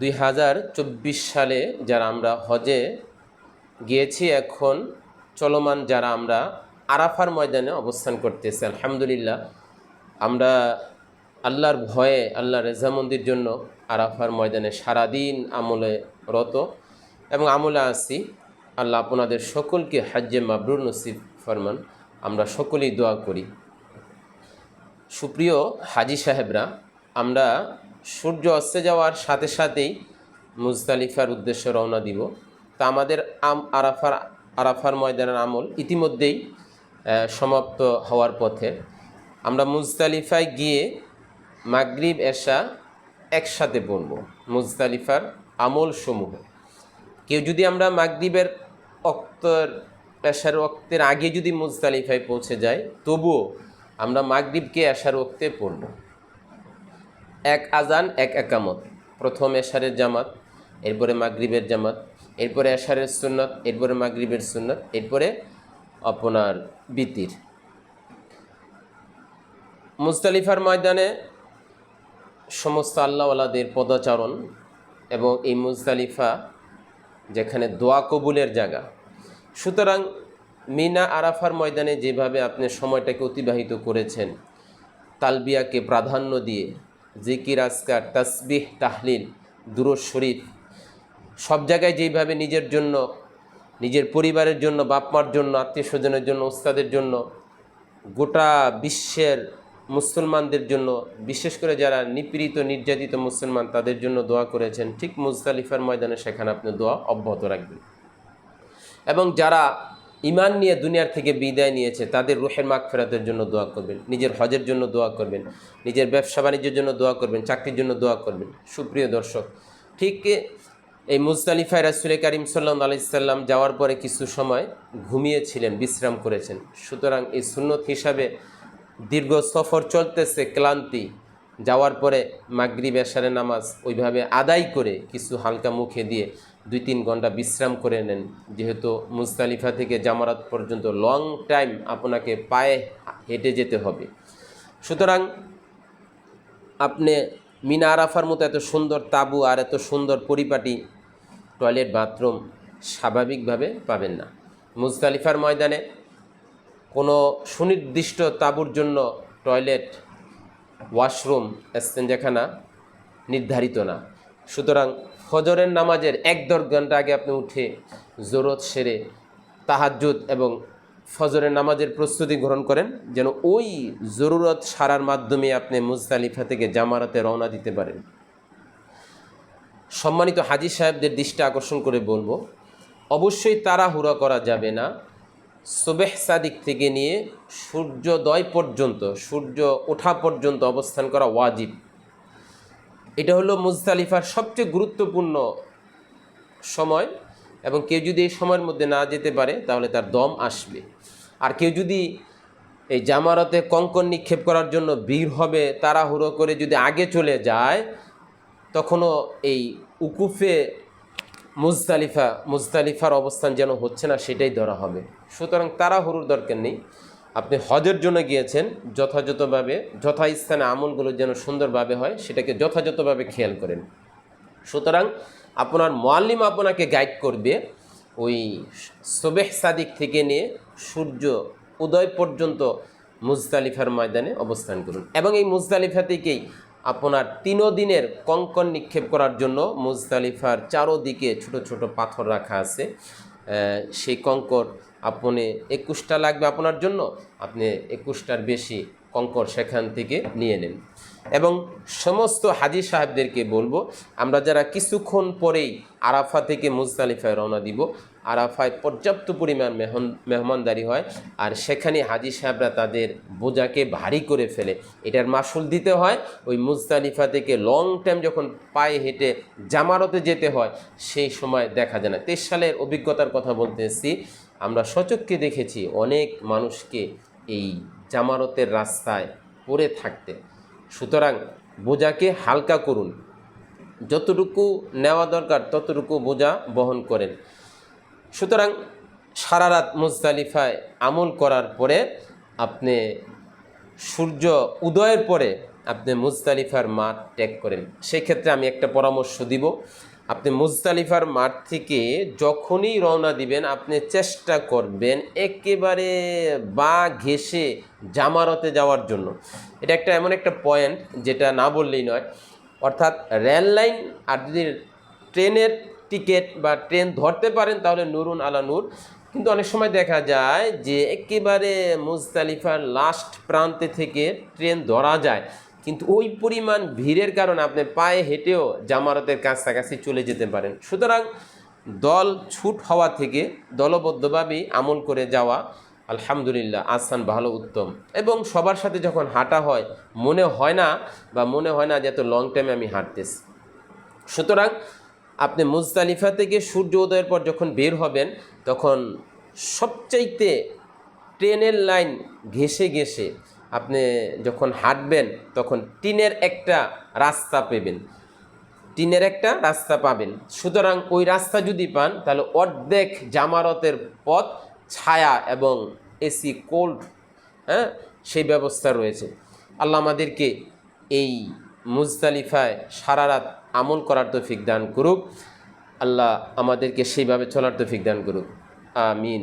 দুই হাজার চব্বিশ সালে যারা আমরা হজে গিয়েছি, এখন চলমান যারা আমরা আরাফার ময়দানে অবস্থান করতেছি, আলহামদুলিল্লাহ, আমরা আল্লাহর ভয়ে আল্লাহ রেজামন্দির জন্য আরাফার ময়দানে সারাদিন আমলে রত এবং আমলে আসি আল্লাহ আপনাদের সকলকে হাজ্যে মাবরুর নসিব ফরমান। আমরা সকলেই দোয়া করি। সুপ্রিয় হাজি সাহেবরা আমরা সূর্য অস্তে যাওয়ার সাথে সাথেই মুজদালিফার উদ্দেশ্যে রওনা দিব। তা আমাদের আম আরাফার আরাফার ময়দানের আমল ইতিমধ্যেই সমাপ্ত হওয়ার পথে। আমরা মুজদালিফায় গিয়ে মাগরিব, এশা একসাথে পড়ব মুজদালিফার আমল সমূহ। কেউ যদি আমরা মাগরিবের অক্তর, এশার অক্তের আগে যদি মুজদালিফায় পৌঁছে যাই, তবুও আমরা মাগরিবকে এশার অক্তে পড়ব। এক আজান, এক একামত। প্রথম এশারের জামাত, এরপরে মাগরিবের জামাত, এরপরে এশারের সুন্নত, এরপরে মাগরিবের সুন্নত, এরপরে আপনার বিতির। মুস্তালিফার ময়দানে সমস্ত আল্লাহওয়ালাদের পদাচারণ এবং এই মুজতালিফা যেখানে দোয়া কবুলের জায়গা। সুতরাং মিনা আরাফার ময়দানে যেভাবে আপনি সময়টাকে অতিবাহিত করেছেন, তালবিয়াকে প্রাধান্য দিয়ে জিকির আসকার তাসবিহ, তাহলিল দুরুদ শরীফ, সব জায়গায় যেইভাবে নিজের জন্য, নিজের পরিবারের জন্য, বাপমার জন্য আত্মীয় স্বজনের জন্য, ওস্তাদের জন্য, গোটা বিশ্বের মুসলমানদের জন্য, বিশেষ করে যারা নিপীড়িত, নির্যাতিত মুসলমান, তাদের জন্য দোয়া করেছেন। ঠিক মুজতালিফার ময়দানে সেখানে আপনি দোয়া অব্যাহত রাখবেন। এবং যারা ইমান নিয়ে দুনিয়ার থেকে বিদায় নিয়েছে, তাদের রুহের মাগ ফেরাতের জন্য দোয়া করবেন, নিজের হজের জন্য দোয়া করবেন, নিজের ব্যবসা বাণিজ্যের জন্য দোয়া করবেন, চাকরির জন্য দোয়া করবেন। সুপ্রিয় দর্শক, ঠিক এই মুজতালিফায় রাসুল করিম সাল্লাম আলাইসাল্লাম যাওয়ার পরে কিছু সময় ঘুমিয়েছিলেন, বিশ্রাম করেছেন। সুতরাং এই সুন্নত হিসাবে দীর্ঘ সফর চলতেছে, ক্লান্তি। যাওয়ার পরে মাগরিব এশারে নামাজ ওইভাবে আদায় করে কিছু হালকা মুখে দিয়ে দুই তিন ঘণ্টা বিশ্রাম করে নেন। যেহেতু মুস্তালিফা থেকে জামারাত পর্যন্ত লং টাইম আপনাকে পায়ে হেঁটে যেতে হবে। সুতরাং আপনি মিনা আরাফার মতো এত সুন্দর তাবু আর এত সুন্দর পরিপাটি টয়লেট বাথরুম স্বাভাবিকভাবে পাবেন না। মুজতালিফার ময়দানে কোনো সুনির্দিষ্ট তাঁবুর জন্য টয়লেট ওয়াশরুম স্টেঞ্জাখানা নির্ধারিত না। সুতরাং ফজরের নামাজের এক দেড় ঘণ্টা আগে আপনি উঠে জোরত সেরে তাহাজ্জুদ এবং ফজরের নামাজের প্রস্তুতি গ্রহণ করেন, যেন ওই জরুরত সারার মাধ্যমে আপনি মুজতালিফা থেকে জামারাতে রওনা দিতে পারেন। সম্মানিত হাজি সাহেবদের দৃষ্টি আকর্ষণ করে বলব, অবশ্যই তাড়াহুড়া করা যাবে না। সোবেহ সাদিক থেকে নিয়ে সূর্যোদয় পর্যন্ত, সূর্য ওঠা পর্যন্ত অবস্থান করা ওয়াজিব। এটা হলো মুজতালিফার সবচেয়ে গুরুত্বপূর্ণ সময় এবং কেউ যদি এই সময়ের মধ্যে না যেতে পারে, তাহলে তার দম আসবে। আর কেউ যদি এই জামারতে কঙ্কন নিক্ষেপ করার জন্য ভিড় হবে, তাড়াহুড়ো করে যদি আগে চলে যায়, তখনও এই উকুফে মুজতালিফা, মুজতালিফার অবস্থান যেন হচ্ছে না, সেটাই ধরা হবে। সুতরাং তাড়াহুড়োর দরকার নেই। আপনি হজের জন্য গিয়েছেন, যথাযথভাবে, যথাস্থানে আমলগুলো যেন সুন্দরভাবে হয়, সেটাকে যথাযথভাবে খেয়াল করেন। সুতরাং আপনার মোয়াল্লিম আপনাকে গাইড করবে, ওই সোবেহ সাদিক থেকে নিয়ে সূর্য উদয় পর্যন্ত মুজতালিফার ময়দানে অবস্থান করুন। এবং এই মুজতালিফা থেকেই আপনার তিনও দিনের কঙ্কন নিক্ষেপ করার জন্য মুজতালিফার চারোদিকে ছোট ছোট পাথর রাখা আছে। সেই কঙ্কর আপনি একুশটা লাগবে আপনার জন্য, আপনি একুশটার বেশি কঙ্কর সেখান থেকে নিয়ে নেন। এবং সমস্ত হাজি সাহেবদেরকে বলব, আমরা যারা কিছুক্ষণ পরেই আরাফা থেকে মুজতালিফায় রওনা দিব আরাফায় পর্যাপ্ত পরিমাণ মেহন, মেহমানদারি হয় আর সেখানে হাজি সাহেবরা তাদের বোঝাকে ভারী করে ফেলে। এটার মাসুল দিতে হয়, ওই মুজতালিফা থেকে লং টাইম যখন পায়ে হেঁটে জামারতে যেতে হয়, সেই সময় দেখা যায় না। তেইশ সালের অভিজ্ঞতার কথা বলতেছি, আমরা সচক্ষে দেখেছি অনেক মানুষকে এই জামারতের রাস্তায় পড়ে থাকতে। সুতরাং বোঝাকে হালকা করুন। যতটুকু নেওয়া দরকার ততটুকু বোঝা বহন করেন। সুতরাং সারা রাত মুজতালিফায় আমল করার পরে আপনি সূর্য উদয়ের পরে আপনি মুজতালিফার মাঠ ত্যাগ করেন। সেক্ষেত্রে আমি একটা পরামর্শ দিব। আপনি মুজতালিফার মাঠ থেকে যখনই রওনা দিবেন, আপনি চেষ্টা করবেন একেবারে বা ঘেসে জামারতে যাওয়ার জন্য। এটা একটা এমন একটা পয়েন্ট যেটা না বললেই নয়। অর্থাৎ রেল লাইন আর যদি ট্রেনের টিকিট বা ট্রেন ধরতে পারেন তাহলে নুরুন আলা নূর। কিন্তু অনেক সময় দেখা যায় যে একেবারে মুজতালিফার লাস্ট প্রান্তে থেকে ট্রেন ধরা যায়। কিন্তু ওই পরিমাণ ভিড়ের কারণে আপনি পায়ে হেঁটেও জামারতের কাছাকাছি চলে যেতে পারেন। সুতরাং দল ছুট হওয়া থেকে দলবদ্ধভাবেই আমল করে যাওয়া আলহামদুলিল্লাহ আসান ভালো উত্তম। এবং সবার সাথে যখন হাঁটা হয়, মনে হয় না বা মনে হয় না যে এত লং টাইমে আমি হাঁটতেছি। সুতরাং আপনি মুজতালিফা থেকে সূর্য উদয়ের পর যখন বের হবেন, তখন সবচাইতে ট্রেনের লাইন ঘেসে ঘেসে আপনি যখন হাঁটবেন, তখন টিনের একটা রাস্তা পেবেন। টিনের একটা রাস্তা পাবেন। সুতরাং ওই রাস্তা যদি পান, তাহলে অর্ধেক জামারতের পথ, ছায়া এবং এসি কোল্ড হ্যাঁ সেই ব্যবস্থা রয়েছে। আল্লাহ আমাদেরকে এই মুজতালিফায় সারা রাত আমল করার তৌফিক দান করুক। আল্লাহ আমাদেরকে সেইভাবে চলার তৌফিক দান করুক। আমিন।